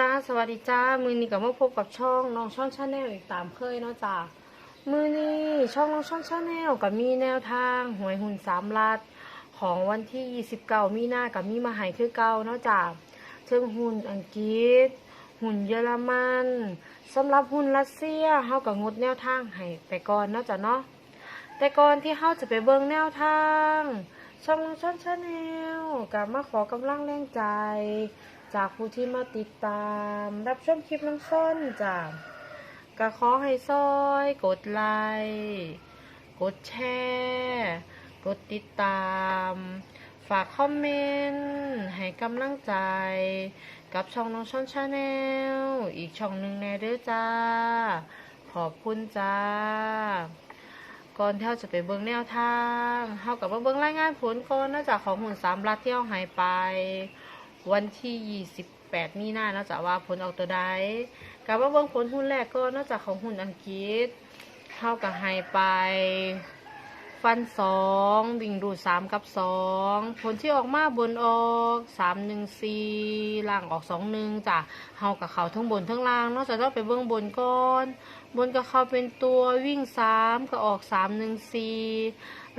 จ้าสวัสดีจ้ามือนี้ก็มาพบกับช่องน้องช่องชาแนลอีกตามเคยเนาะจ้ามือนี้ช่องน้องช่องชาแนลก็มีแนวทางหวยหุ่นสามลัดของวันที่29มีนากับมีมาหายคือเก่าเนาะจ้าเชิงหุ่นอังกฤษ หุ่นเยอรมันสำหรับหุ่นรัสเซียเฮาก็งดแนวทางให้ไปก่อนเนาะจ้ะเนาะแต่ก่อนที่เฮาจะไปเบิ่งแนวทาง ช่องน้องช่องชาแนลกับมาขอกำลังแรงใจ จากผู้ที่มาติดตาม รับชมคลิปน้องส้นจ้ะก็ขอให้ซอย กดไลค์กดแชร์กดติดตาม ฝากคอมเมนต์ให้กำลังใจ กับช่องน้องช่อนชาแนลอีกช่องหนึ่งแน่เด้อจ้า ขอบคุณจ้า ก่อนที่เราจะไปเบิ่งแนวทางเฮากับมาเบิ่งรายงานผลก่อนเนอกจากของหุ่นสามรัฐที่เราหายไป วันที่28มีนาเนอกจากว่าผลออกตัวใดกับมาเบิ่งผลหุ้นแรกก็นอกจากของหุ้นอังกฤษเท่ากับหายไป ฟันสองวิ่งรูดสามกับสองผลที่ออกมาบนออกสามหนึ่งสี่ล่างออกสองหนึ่งจ้ะเฮากับเขาทั้งบนทั้งล่างนอกจากต้องไปเบื้องบนก่อนบนกับเขาเป็นตัววิ่งสามก็ออกสามหนึ่งสี่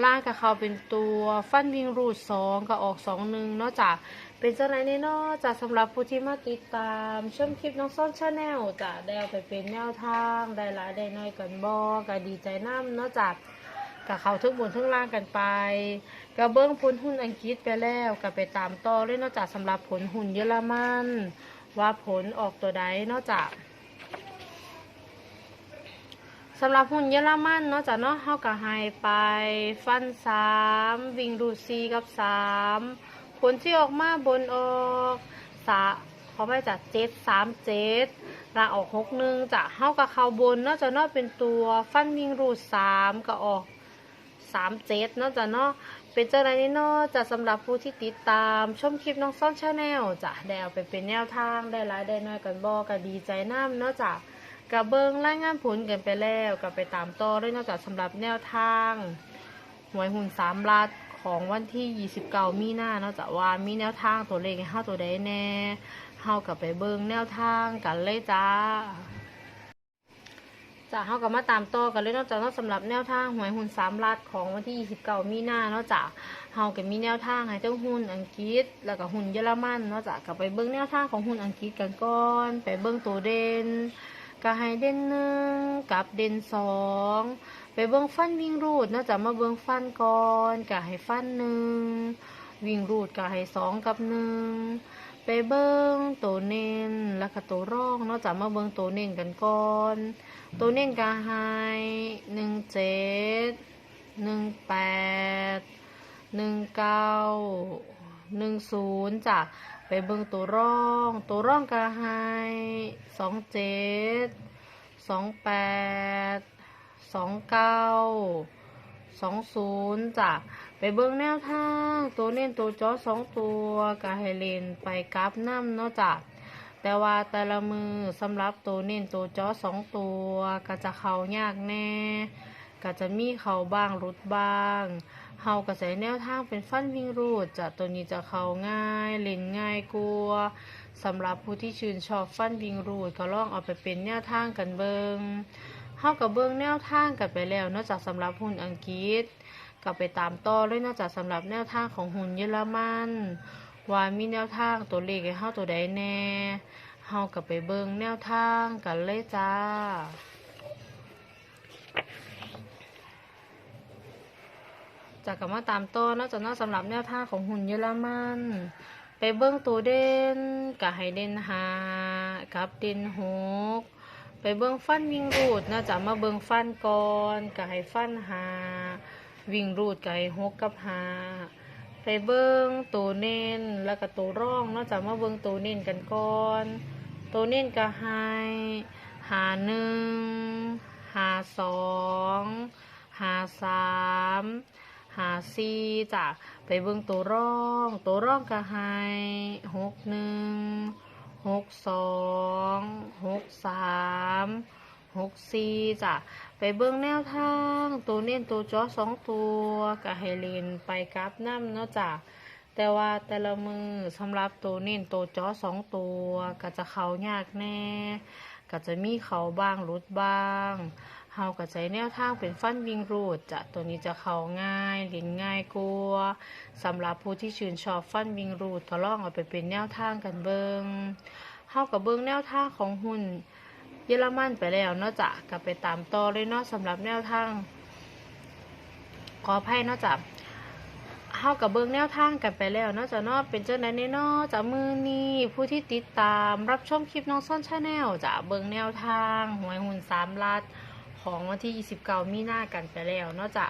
ล่างกับเขาเป็นตัว ฟันวิ่งรูดสองก็ออกสองหนึ่งนอกจาก เป็นเจ้าไหนในนอกจากสำหรับผู้ที่มาติดตามชมคลิปน้องซ่อนชาแนลจะได้เอาไปเป็นแนวทางได้หลายได้น้อยกันบอก็ดีใจน้ำเนอกจากกับเขาทึกบนทึกล่างกันไปกับเบิ้งผลหุ้นอังกฤษไปแล้วก็ไปตามต่อเลยนอกจากสำหรับผลหุ้นเยอรมัน ว่าผลออกตัวใดนอกจากสำหรับหุ้นเยอรมันนาะจากเนาะเฮาก็ให้ไปฟันสามวิ่งรูซีกับสาม ผลที่ออกมาบนออกสะเขาไปจากเจ็ดสามเจ็ดลางออกหกหนึ่งจะเท่ากับเขาบนนาะจะเนาเป็นตัวฟันวิ่งรูดสามก็ออกสามเจ็ดนาะจะเนาเป็นเจ้าไหนนี่เนาจะสำหรับผู้ที่ติดตามชมคลิปน้องซ่อนชาแนลจะได้เอาไปเป็นแนวทางได้หลายได้น้อยกันบอก็ดีใจน้ำนาะจ้ะกับเบิงรายงานผลกันไปแล้วก็ไปตามต่อด้วยนาะจากสำหรับแนวทางหวยหุ่นสามลัด ของวันที่29มีนาเนาะจะว่ามีแนวทางตัวเลขให้เฮาตัวใดแน่เฮากับไปเบิ่งแนวทางกันเลยจ้าจ้าเฮากับมาตามต่อกันเลยเนาะจ้ะเนาสำหรับแนวทางหวยหุ่นสามลัดของวันที่ 29 มีนาเนาะจ้ะเฮาก็มีแนวทางให้ทั้งหุ้นอังกฤษ แล้วก็หุ้นเยอรมันเนาะจ้ะก็ไปเบิ่งแนวทางของหุ้นอังกฤษกันก่อน ไปเบิ่งตัวเด่นก็ให้เด่นหนึ่งกับเด่นสอง ไปเบิ้งฟันวิ่งรูดนาะจะมาเบิ้งฟันก่อนกะให้ฟันหนึ่งวิ่งรูดกะให้สองกับหนึ่งไปเบิ้งตัวเน้นแล้วก็ตัวร่องนาะจะมาเบิ้งตัวเน้นกันก่อนตัวเน้นกะให้หนึ่งเจ็ดหนึ่งแปดหนึ่งเก้าหนึ่งศูนย์จ้ะไปเบิ้งตัวร่อง ตัวร่องกะให้สองเจ็ดสองแปด สองเก้าสองศูนย์จ้ะไปเบิ่งแนวทาง ตัวเน้นตัวจอสองตัวกะให้เลนไปกราฟน้ำเนาะจ้ะแต่ว่าแต่ละมือสำหรับตัวเน้นตัวจอสองตัวก็จะเข้ายากแน่ก็จะมีเข้าบ้างรุดบ้างเฮาก็ใส่แนวทางเป็นฟันวิ่งรูดจะตัวนี้จะเข้าง่ายเล่นง่ายกลัวสำหรับผู้ที่ชื่นชอบฟันวิ่งรูดก็ลองเอาไปเป็นแนวทางกันเบิง เฮากับเบื้องแนวทางกันไปแล้วนอกจากสำหรับหุ้นอังกฤษก็ไปตามต่อเลยนอกจากสำหรับแนวทางของหุ้นเยอรมันว่ามีแนวทางตัวเลขให้เฮาตัวใดแน่เฮากับไปเบิ่งแนวทางกันเลยจ้าจากกับมาตามต่อนอกจากนอกสำหรับแนวทางของหุ้นเยอรมัน ไปเบิ่งตัวเด่นกับให้เดนหากับเดนหก ไปเบิ่งฟันวิ่งรูดเนาจะมาเบิ่งฟันก่อนก็ให้ฟันหาวิ่งรูดก็ให้หกกับหาไปเบิ่งตัวเน้นแล้วก็ตัวร่องนาะจะมาเบิ่งตัวเน้นกันก่อนตัวเน้นก็ให้หาหนึ่งหาสองหาสามหาสี่จ้ะไปเบิ่งตัวร่อง ตัวร่องก็ให้หกหนึ่ง หกสองหกสามหกสี่จ้ะ ไปเบิ้งแนวทาง ตัวเน้นตัวจอสองตัวกับไฮเล่นไปกราฟน้ำเนาะจ้ะ แต่ว่าแต่ละมือสำหรับตัวเน้นตัวจอสองตัวก็จะเขายากแน่ ก็จะมีเขาบ้างรุดบ้าง เฮาก็ใช้แนวทางเป็นฟันวิงรูดจะตัวนี้จะเขาง่ายเล่นง่ายกลัวสำหรับผู้ที่ชื่นชอบฟันวิงรูดทดลองเอาไปเป็นแนวทางกันเบิงเฮากับเบิงแนวทางของหุ้นเยอรมันไปแล้วเนาะจะก็ไปตามต่อเลยเนาะสำหรับแนวทางขออภัยเนาะจ้ะเฮากับเบิ่งแนวทางกันไปแล้วเนาะจ้ะเนาะเป็นเจ้าไหนนเนาะจ้ะมือนี้ผู้ที่ติดตามรับชมคลิปน้องซ่อนชาแนลจ้ะเบิ่งแนวทางหวยหุ่นสามลัด ของวันที่ 29 มีนากันไปแล้วนาะจ้ะ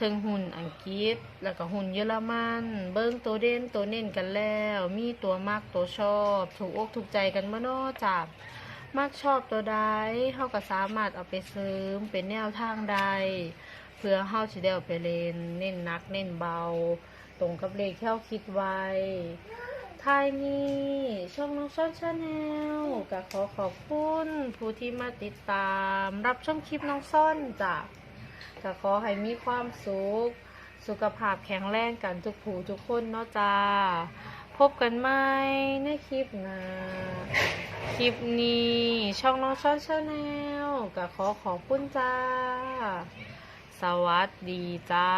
ถึงหุ่นอังกฤษ แล้วก็หุ่นเยอรมัน เบิ่งตัวเด่นตัวเน้นกันแล้ว มีตัวมักตัวชอบ ถูกอกถูกใจกันบ่เนาจ้ะมักชอบตัวใดเฮาก็สามารถเอาไปเสริมเป็นแนวทางใด เพื่อเฮาสิได้เอาไปเล่นเน้นนักเน้นเบา ตรงกับเลขที่เฮาคิดไว้ ทายนี้ช่องน้องช่องชาแนลก็ขอขอบคุณผู้ที่มาติดตาม รับชมคลิปน้องซ่อนจ้ะก็ขอให้มีความสุข สุขภาพแข็งแรงกันทุกผู้ทุกคนเนาะจ้า พบกันใหม่ในคลิปหน้าคลิปนี้ช่องน้องช่องชาแนลก็ขอขอบคุณจ้า สวัสดีจ้า